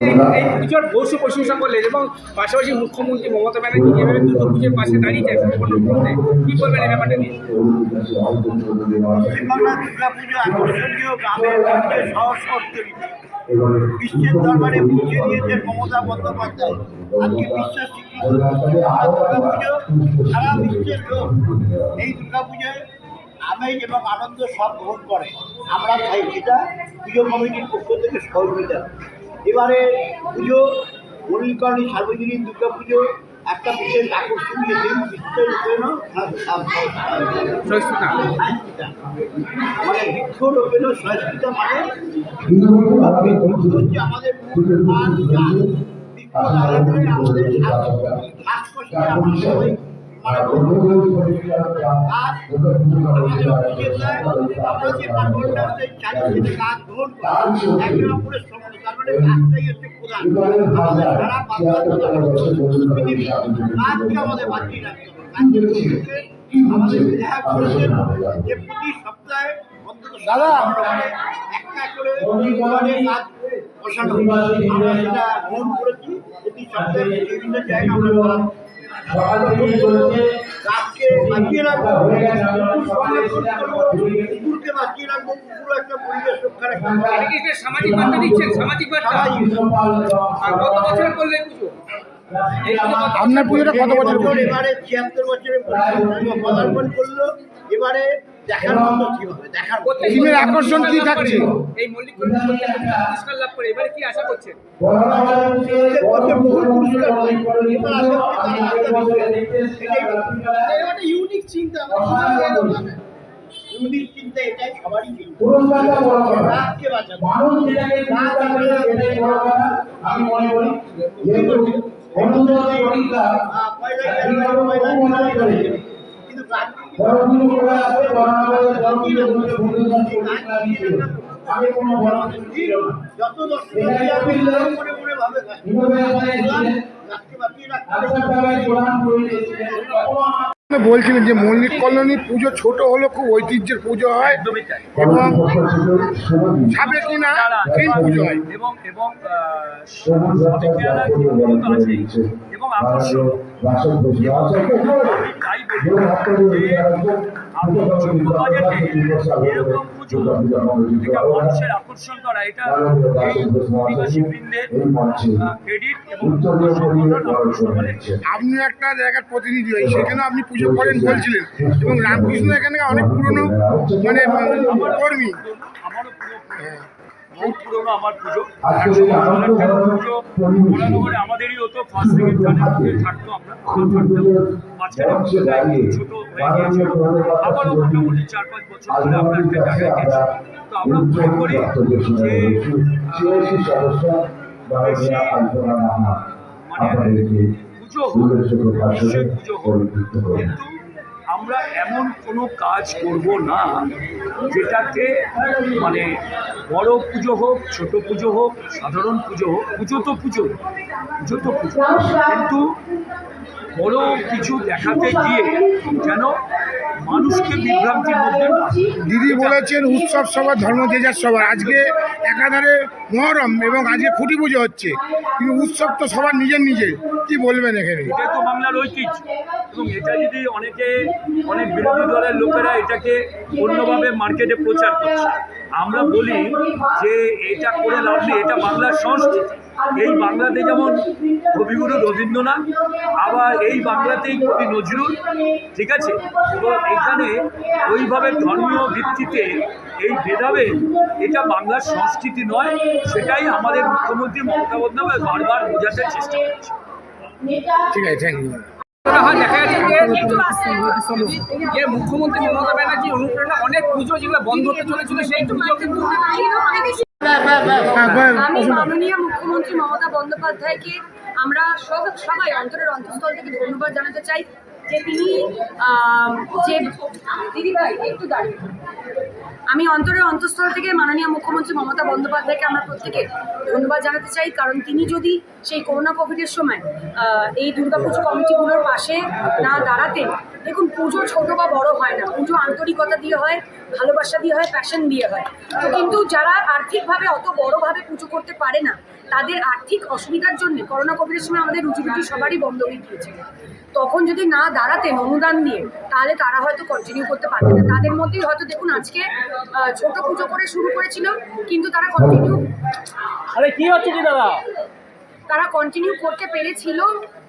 এই- পুজোর ভৌস প্রশংসা করলেন এবং পাশাপাশি মুখ্যমন্ত্রী মমতা ব্যানার্জি যেভাবে দুর্গা পুজোর পাশে দাঁড়িয়েছেন সম্পূর্ণ করতে কি বলবেন এই ব্যাপারটা নিয়ে? বিশ্বের দরবারে পৌঁছে দিয়েছেন মমতা বন্দ্যোপাধ্যায়। আজকে বিশ্ব স্বীকৃত সারা বিশ্বের লোক এই দুর্গা পুজোয় আমেজ এবং আনন্দ সব গ্রহণ করে। আমরা চাই এটা পুজো কমিটির পক্ষ থেকে সহযোগিতা এবারে পুজো মল্লিকরণী সার্বজনীন দুর্গা পুজো একটা বিশেষ আকর্ষণীয় দিন বিশ্বের জন্য মানে বৃক্ষরোপণ সংস্কৃত মানে হচ্ছে আমাদের আমাদের দাদা একটা করে বসানো আমরা সেটা করেছি। প্রতি সপ্তাহে বিভিন্ন আমরা বাঁচিয়ে রাখব কুকুরকে বাঁচিয়ে রাখব একটা পরিবেশ সামাজিক বার্তা? দিচ্ছেন সামাজিক বার্তা। আর কত বছর করলেন পুজো আপনার পুজোটা কত বছর এবারে ছিয়াত্তর বছরে পদার্পণ করল। এবারে দেখার মতো কি হবে? দেখার থিমের আকর্ষণ কি থাকছে? এই মল্লিক পুরস্কার লাভ করে? এবারে কি আশা করছেন? প্রত্যেক বছর বহু পুরস্কার। এবার আশা করি তারা আশা করবে। এটাই একটা ইউনিক চিন্তা। ইউনিক চিন্তা এটাই সবারই চিন্তা। রাতকে বাঁচানো রাত আমরা আমি মনে করি অনুদান দিতে আমি কোনো বড় ছিল না যত দর্শক বলছিলেন যে মল্লিক কলোনি পুজো ছোট হলো খুব ঐতিহ্যের পুজো হয় এবং সাবে কিনা এই পুজো হয়। এবং এবং এবং আকর্ষণ আমি তাই বলি যে আমি যোগ্য বাজেটে এরকম পুজো যেটা মানুষের আকর্ষণ করা এটা এই বৃন্দের ক্রেডিট এবং সংগঠন আকর্ষণ করে আপনি একটা জায়গার প্রতিনিধি হই সেখানে আপনি পুজো করেন বলছিলেন। এবং রামকৃষ্ণ এখানে অনেক পুরনো মানে কর্মী। আমারও পুরো বহু পুরোনো আমার পুজো। পুজো। আমাদেরই হতো ফার্স্ট সেকেন্ড থার্ডের মধ্যে থাকতো আমরা থাকতাম মাঝখানে পুজোটা ছোট হয়ে গিয়েছিল আবারও মোটামুটি চার পাঁচ বছর ধরে আমরা একটা জায়গায় গেছি তো আমরা মনে করি যে পুজো হোক পুজো হোক। কিন্তু আমরা এমন কোনো কাজ করব না যেটাতে মানে বড় পুজো হোক, ছোট পুজো হোক, সাধারণ পুজো হোক, পুজো তো পুজো পুজো তো পুজো। কিন্তু বড় কিছু দেখাতে গিয়ে যেন মানুষকে বিভ্রান্তির মধ্যে দিদি বলেছেন উৎসব সভা ধর্ম যে যার সবার আজকে একাধারে মহরম এবং আজকে খুঁটি পুজো হচ্ছে। কিন্তু উৎসব তো সবার নিজের নিজের কি বলবেন এখানে? এটা তো বাংলার ঐতিহ্য। এবং এটা যদি অনেকে অনেক বিরোধী দলের লোকেরা এটাকে অন্যভাবে মার্কেটে প্রচার করছে। আমরা বলি যে এটা করে লাভ এটা বাংলার সংস্কৃতি। এই বাংলাতে যেমন কবিগুরু রবীন্দ্রনাথ, আবার এই বাংলাতেই কবি নজরুল, ঠিক আছে? তো এখানে ওইভাবে ধর্মীয় ভিত্তিতে এই ভেদাভেদ, এটা বাংলার সংস্কৃতি নয়, সেটাই আমাদের মুখ্যমন্ত্রী মমতা বন্দ্যোপাধ্যায় বারবার বোঝাতে চেষ্টা করছে ঠিক আছে থ্যাংক ইউ মুখ্যমন্ত্রী মমতা ব্যানার্জি অনুপ্রেরণা, অনেক পুজো যেগুলো বন্ধ চলেছিল, সেই পুজো কিন্তু আমি মুখ্যমন্ত্রী মমতা বন্দ্যোপাধ্যায়কে আমরা সব সবাই অন্তরের অন্তঃস্থল থেকে ধন্যবাদ জানাতে চাই। যে তিনি যে দিদিভাই একটু দাঁড়িয়ে। আমি অন্তরের অন্তঃস্থল থেকে মাননীয় মুখ্যমন্ত্রী মমতা বন্দ্যোপাধ্যায়কে আমরা প্রত্যেকে ধন্যবাদ জানাতে চাই, কারণ তিনি যদি সেই করোনা কোভিডের সময় এই দুর্গাপুজো কমিটিগুলোর পাশে না দাঁড়াতেন, দেখুন পুজো ছোট বা বড় হয় না, পুজো আন্তরিকতা দিয়ে হয়, ভালোবাসা দিয়ে হয় প্যাশন দিয়ে হয়। তো কিন্তু যারা আর্থিকভাবে অত বড়ভাবে পুজো করতে পারে না, তাদের আর্থিক অসুবিধার জন্য করোনা কোভিডের সময় আমাদের রুটি সবারই বন্ধ হয়ে গিয়েছিল। তখন যদি না দাঁড়াতেন অনুদান দিয়ে তাহলে তারা হয়তো কন্টিনিউ করতে পারতেন না। তাদের মধ্যেই হয়তো দেখুন আজকে ছোট পুজো করে শুরু করেছিল, কিন্তু তারা কন্টিনিউ আরে কি হচ্ছে কি দাদা? তারা কন্টিনিউ করতে পেরেছিল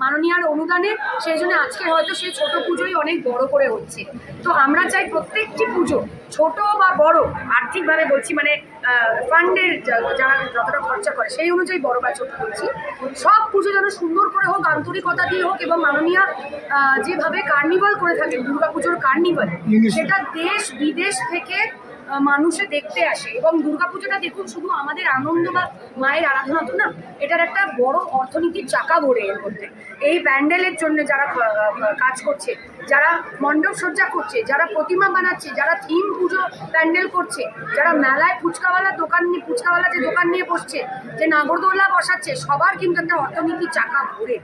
মাননীয়ার অনুদানে। সেই জন্য আজকে হয়তো সেই ছোট পুজোই অনেক বড় করে হচ্ছে। তো আমরা চাই প্রত্যেকটি পুজো ছোট বা বড় আর্থিকভাবে বলছি মানে ফান্ডের যারা যতটা খরচা করে সেই অনুযায়ী বড় বা ছোট বলছি। সব পুজো যেন সুন্দর করে হোক আন্তরিকতা দিয়ে হোক এবং মাননীয়া যেভাবে কার্নিভাল করে থাকেন দুর্গাপুজোর কার্নিভাল সেটা দেশ বিদেশ থেকে মানুষে দেখতে আসে এবং দুর্গাপুজোটা দেখুন, শুধু আমাদের আনন্দ বা মায়ের আরাধনা তো না, এটার একটা বড় অর্থনীতির চাকা ভরে এর মধ্যে। এই প্যান্ডেলের জন্য যারা কাজ করছে, যারা মণ্ডপ সজ্জা করছে, যারা প্রতিমা বানাচ্ছে, যারা থিম পুজো প্যান্ডেল করছে, যারা মেলায় ফুচকাওয়ালা দোকান নিয়ে, ফুচকাওয়ালা যে দোকান নিয়ে বসছে, যে নাগরদোলা বসাচ্ছে, সবার কিন্তু একটা অর্থনীতির চাকা ভরে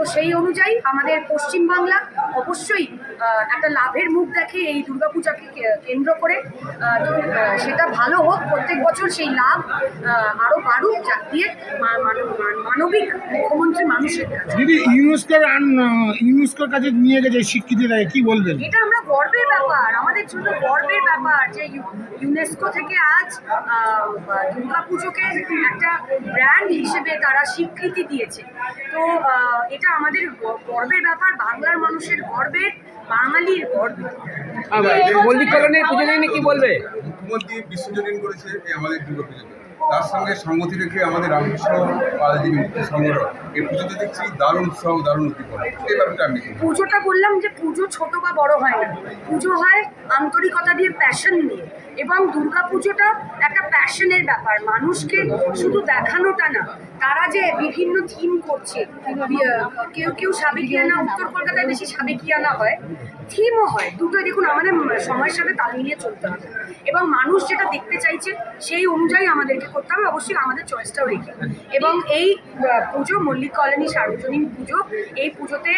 তো সেই অনুযায়ী আমাদের পশ্চিমবাংলা অবশ্যই একটা লাভের মুখ দেখে এই দুর্গাপূজাকে কেন্দ্র করে। তো সেটা ভালো হোক প্রত্যেক বছর সেই লাভ আরও আরও বাড়ুক যা দিয়ে মান- মানবিক মুখ্যমন্ত্রী মানুষের কাছে। দিদি ইউনেস্কোর ইউনেস্কোর কাছে নিয়ে গেছে স্বীকৃতিটাকে কি বলবেন? এটা আমাদের জন্য গর্বের ব্যাপার যে ইউনেস্কো থেকে আজ দুর্গাপুজোকে একটা ব্র্যান্ড হিসেবে তারা স্বীকৃতি দিয়েছে। তো এটা আমাদের গর্বের ব্যাপার বাংলার মানুষের গর্বের বাঙালির গর্ব মল্লিক কলোনির পুজো নিয়ে কি বলবে? মুখ্যমন্ত্রী বিশ্বজনীন করেছে এই আমাদের দুর্গা পুজোকে তার সঙ্গে সঙ্গতি রেখে আমাদের রামকৃষ্ণ পাল মুক্তি সংগ্রহ এই পুজোতে দেখছি দারুণ উৎসাহ দারুণ উদ্দীপনা। এই ব্যাপারটা আমি পুজোটা বললাম যে পুজো ছোট বা বড় হয় না। পুজো হয় আন্তরিকতা দিয়ে প্যাশন দিয়ে এবং দুর্গা পুজোটা একটা প্যাশনের ব্যাপার। মানুষকে শুধু দেখানোটা না তারা যে বিভিন্ন থিম করছে আহ, কেউ কেউ সাবেকিয়ানা উত্তর কলকাতায় বেশি সাবেকিয়ানা হয় থিমও হয়। দুটোই দেখুন আমাদের সময়ের সাথে তাল মিলিয়ে চলতে হবে। এবং মানুষ যেটা দেখতে চাইছে সেই অনুযায়ী আমাদেরকে করতে হবে অবশ্যই আমাদের চয়েসটাও রেখে। এবং এই পুজো মল্লিক কলোনি সার্বজনীন পুজো এই পুজোতে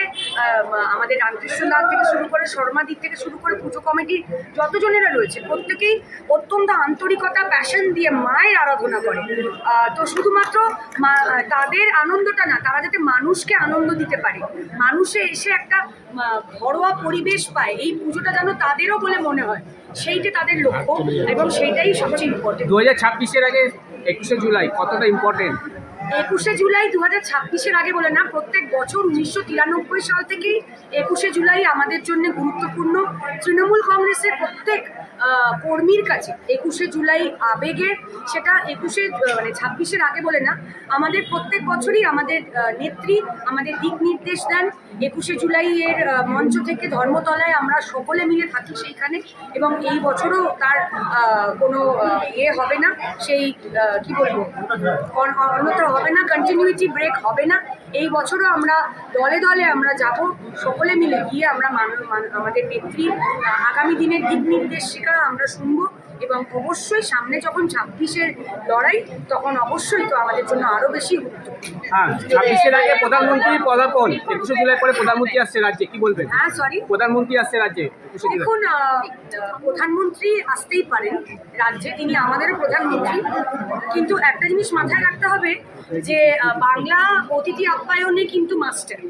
আমাদের রামকৃষ্ণলাল থেকে শুরু করে শর্মা দিক থেকে শুরু করে পুজো কমিটির যতজনেরা রয়েছে প্রত্যেকেই অত্যন্ত আন্তরিকতা প্যাশন দিয়ে মায়ের আরাধনা করে। তো শুধুমাত্র মা- তাদের আনন্দটা না তারা যাতে মানুষকে আনন্দ দিতে পারে। মানুষে এসে একটা ঘরোয়া পরিবেশ পায় এই পুজোটা যেন তাদেরও বলে মনে হয় সেইটা তাদের লক্ষ্য এবং সেইটাই সবচেয়ে ইম্পর্টেন্ট দু হাজার ছাব্বিশের আগে একুশে জুলাই কতটা ইম্পর্টেন্ট একুশে জুলাই দু হাজার ছাব্বিশের আগে বলে না প্রত্যেক বছর উনিশশো তিরানব্বই সাল থেকেই একুশে জুলাই আমাদের জন্য গুরুত্বপূর্ণ। তৃণমূল কংগ্রেসের প্রত্যেক কর্মীর কাছে একুশে জুলাই আবেগে সেটা একুশে মানে ছাব্বিশের আগে বলে না আমাদের প্রত্যেক বছরই আমাদের নেত্রী আমাদের দিক নির্দেশ দেন। একুশে জুলাইয়ের আহ, মঞ্চ থেকে ধর্মতলায় আমরা সকলে মিলে থাকি সেইখানে এবং এই বছরও তার কোনো ইয়ে হবে না সেই কি বলব? অন- অন্যথা হবে না কন্টিনিউটি ব্রেক হবে না। এই বছরও আমরা দলে দলে আমরা যাব, সকলে মিলে গিয়ে আমরা আমাদের নেত্রী, আগামী দিনের দিক নির্দেশিকা আমরা শুনব। এবং অবশ্যই সামনে যখন ছাব্বিশের লড়াই তখন অবশ্যই তো আমাদের জন্য আরও বেশি হ্যাঁ ছাব্বিশের আগে প্রধানমন্ত্রী পদার্পণ একুশে জুলাই পরে প্রধানমন্ত্রী আসছে রাজ্যে কি বলবেন? হ্যাঁ সরি প্রধানমন্ত্রী আসছে রাজ্যে দেখুন প্রধানমন্ত্রী আসতেই পারেন রাজ্যে তিনি প্রধানমন্ত্রী। কিন্তু একটা জিনিস মাথায় রাখতে হবে যে বাংলা অতিথি আপ্যায়নে কিন্তু মাস্টার।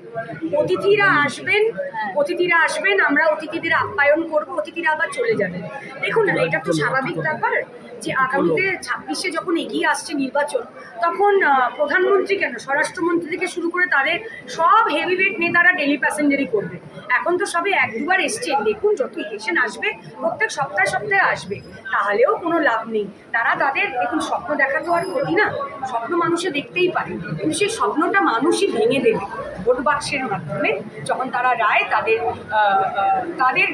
অতিথিরা আসবেন অতিথিরা আসবেন আমরা অতিথিদের আপ্যায়ন করব অতিথিরা আবার চলে যাবেন। দেখুন এটা তো স্বাভাবিক ব্যাপার যে আগামীতে ছাব্বিশে যখন এগিয়ে আসছে নির্বাচন তখন প্রধানমন্ত্রী কেন? স্বরাষ্ট্রমন্ত্রী থেকে শুরু করে তাদের সব হেভিওয়েট নেতারা ডেলি প্যাসেঞ্জারই করবে। এখন তো সবে এক দুবার এসছেন দেখুন যত এসেন আসবে প্রত্যেক সপ্তাহে সপ্তাহে আসবে। তাহলেও কোনো লাভ নেই। তারা তাদের দেখুন স্বপ্ন দেখা তো আর ক্ষতি না। স্বপ্ন মানুষে দেখতেই পারে। কিন্তু সেই স্বপ্নটা মানুষই ভেঙে দেবে ভোট বাক্সের মাধ্যমে। যখন তারা রায় তাদের তাদের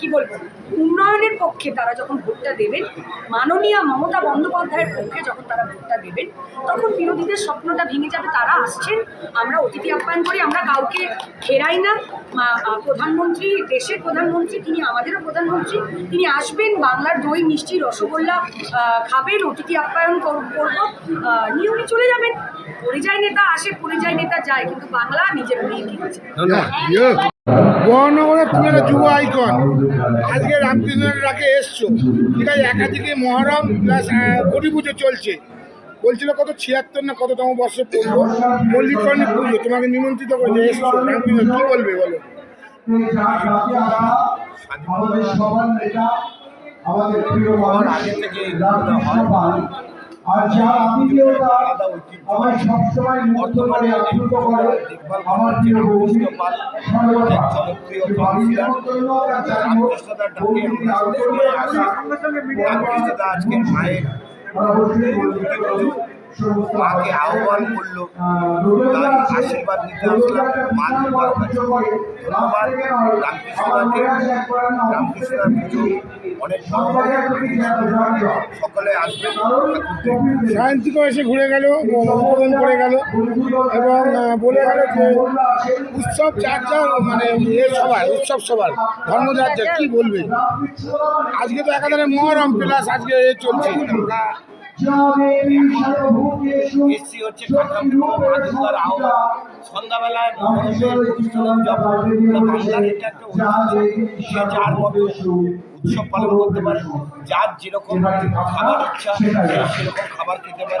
কি বলব? উন্নয়নের পক্ষে তারা যখন ভোটটা দেবেন মাননীয়া মমতা বন্দ্যোপাধ্যায়ের পক্ষে যখন তারা ভোটটা দেবেন তখন বিরোধীদের স্বপ্নটা ভেঙে যাবে তারা আসছেন আমরা অতিথি আপ্যায়ন করি আমরা কাউকে ফেরাই না। প্রধানমন্ত্রী দেশের প্রধানমন্ত্রী তিনি আমাদেরও প্রধানমন্ত্রী তিনি আসবেন বাংলার দই মিষ্টি রসগোল্লা খাবেন অতিথি আপ্যায়ন কর- করব আহ, নিয়ে উনি চলে যাবেন। পরিযায়ী নেতা আসে পরিযায়ী নেতা যায় কিন্তু বাংলা নিজের নিয়ে কিনেছে মহানগরের তুমি একটা যুব আইকন আজকে রামকৃষ্ণের ডাকে এসছো। ঠিক আছে একাধিকে মহরম প্লাস কোটি পুজো চলছে। বলছিল কত ছিয়াত্তর না কততম বর্ষে পড়ল মল্লিকর্ণী পুজো তোমাকে নিমন্ত্রিত করেছে এসছো। রামকৃষ্ণ কি বলবে বলো? আমাদের প্রিয় মানুষ রামকৃষ্ণপাল আর যা আতিথেয়তা আমার সবসময় মুক্ত করে আপ্লুত করে। আমার প্রিয় বৌদি সর্বদা। আজকে মায়ের অবশ্যই মাকে আহ্বান করল। আশীর্বাদ নিতে আসলাম মা দুর্গার কাছে। ধন্যবাদ। রামকৃষ্ণদাকে রামকৃষ্ণদার পুজো অনেক সকলে আসবেন সায়ন্তিকও এসে ঘুরে গেল উদ্বোধন করে গেল এবং বলে গেল যে উৎসব যার যার মানে এ সবার উৎসব সবার ধর্ম যার যার কি বলবে? আজকে তো একাধারে মহরম প্লাস আজকে এ চলছে। এসছি হচ্ছে কাঠামো মা দুর্গার সন্ধ্যাবেলায় মহানবের অনুষ্ঠান যখন বাংলার এটা একটা ঐতিহ্য যার মতো উৎসব পালন করতে পারে যার যেরকম খাবার ইচ্ছা সেরকম খাবার খেতে পারে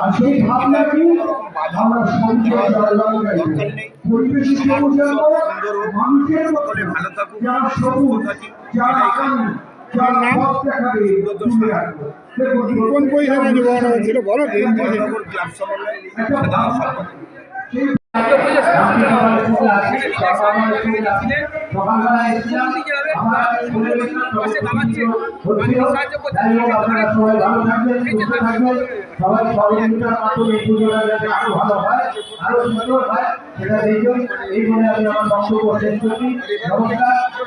এটা কোনো বাধা দেওয়ার দরকার নেই। সুন্দর সকলে ভালো থাকুক সুস্থ থাকি এটাই কামনা। কোন পয়সা আছে মহরম ছিল বলো কি মহানগর ক্লাব সমন্বয় সাধারণ সম্পাদক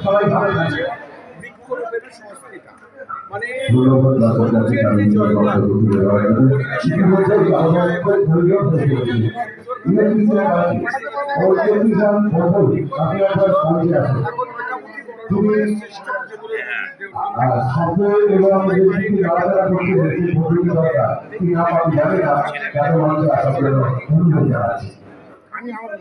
সবাই ভালো হয় বলে থাকবেন বৃক্ষরোপণের সংস্কৃতি মানে এখন মোটামুটি বড় বড় শ্রেষ্ঠ যেগুলো আমি আমার